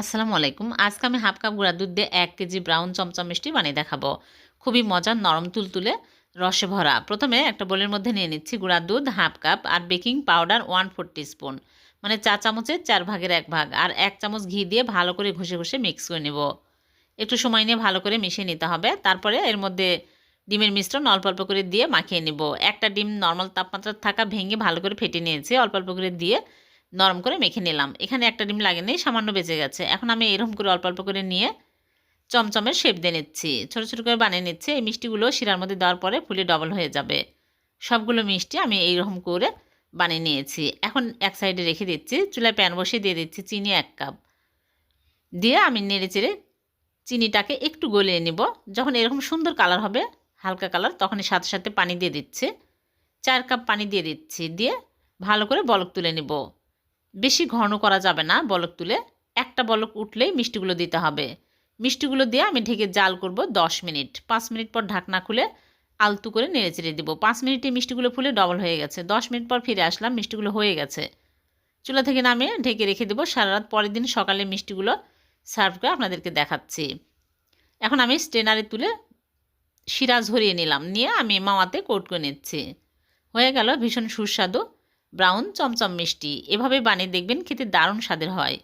আসসালামু আলাইকুম। আজকে আমি হাফ কাপ গুঁড়া দুধ দিয়ে এক কেজি ব্রাউন চমচম মিষ্টি বানিয়ে দেখাবো। খুবই মজার নরম তুলতুলে রসে ভরা। প্রথমে একটা বোলের মধ্যে নিয়ে নিচ্ছি গুঁড়া দুধ হাফ কাপ আর baking powder one four spoon মানে চা চামচের চার ভাগের এক ভাগ আর এক চামচ ঘি দিয়ে ভালো করে ঘষে ঘষে মিক্স করে নেব। একটু সময় নিয়ে ভালো করে মিশিয়ে নিতে হবে। তারপরে এর মধ্যে ডিমের মিশ্রণ অল্প অল্প করে দিয়ে মাখিয়ে নেব। একটা ডিম নর্মাল তাপমাত্রা থাকা ভেঙে ভালো করে ফেটে নিয়েছি। অল্প অল্প করে দিয়ে নরম করে মেখে নিলাম। এখানে একটা ডিম লাগেনি সামান্য বেঁচে গেছে। এখন আমি এরকম করে অল্প অল্প করে নিয়ে চমচমের শেপ দিয়ে নিচ্ছি। ছোটো ছোটো করে বানিয়ে নিচ্ছি। এই মিষ্টিগুলো শিরার মধ্যে দেওয়ার পরে ফুলে ডবল হয়ে যাবে। সবগুলো মিষ্টি আমি এইরকম করে বানিয়ে নিয়েছি। এখন এক সাইডে রেখে দিচ্ছি। চুলায় প্যান বসিয়ে দিয়ে দিচ্ছি চিনি এক কাপ দিয়ে আমি নেড়ে চেড়ে চিনিটাকে একটু গলিয়ে নিব। যখন এরকম সুন্দর কালার হবে, হালকা কালার তখনই সাথে সাথে পানি দিয়ে দিচ্ছি। চার কাপ পানি দিয়ে দিচ্ছি। দিয়ে ভালো করে বলক তুলে নিব। বেশি ঘন করা যাবে না বলক তুলে। একটা বলক উঠলেই মিষ্টিগুলো দিতে হবে। মিষ্টিগুলো দিয়ে আমি ঢেকে জাল করব দশ মিনিট। পাঁচ মিনিট পর ঢাকনা খুলে আলতু করে নেড়ে চেড়ে দেবো। পাঁচ মিনিটে মিষ্টিগুলো ফুলে ডবল হয়ে গেছে। দশ মিনিট পর ফিরে আসলাম, মিষ্টিগুলো হয়ে গেছে। চুলা থেকে নামিয়ে ঢেকে রেখে দেবো। সারা রাত পরের দিন সকালে মিষ্টিগুলো সার্ভ করে আপনাদেরকে দেখাচ্ছি। এখন আমি স্টেনারে তুলে শিরা ঝরিয়ে নিলাম। নিয়ে আমি মাওয়াতে কোট করে নিচ্ছি। হয়ে গেল ভীষণ সুস্বাদু ব্রাউন চমচম মিষ্টি। এভাবে বানিয়ে দেখবেন খেতে দারুণ স্বাদের হয়।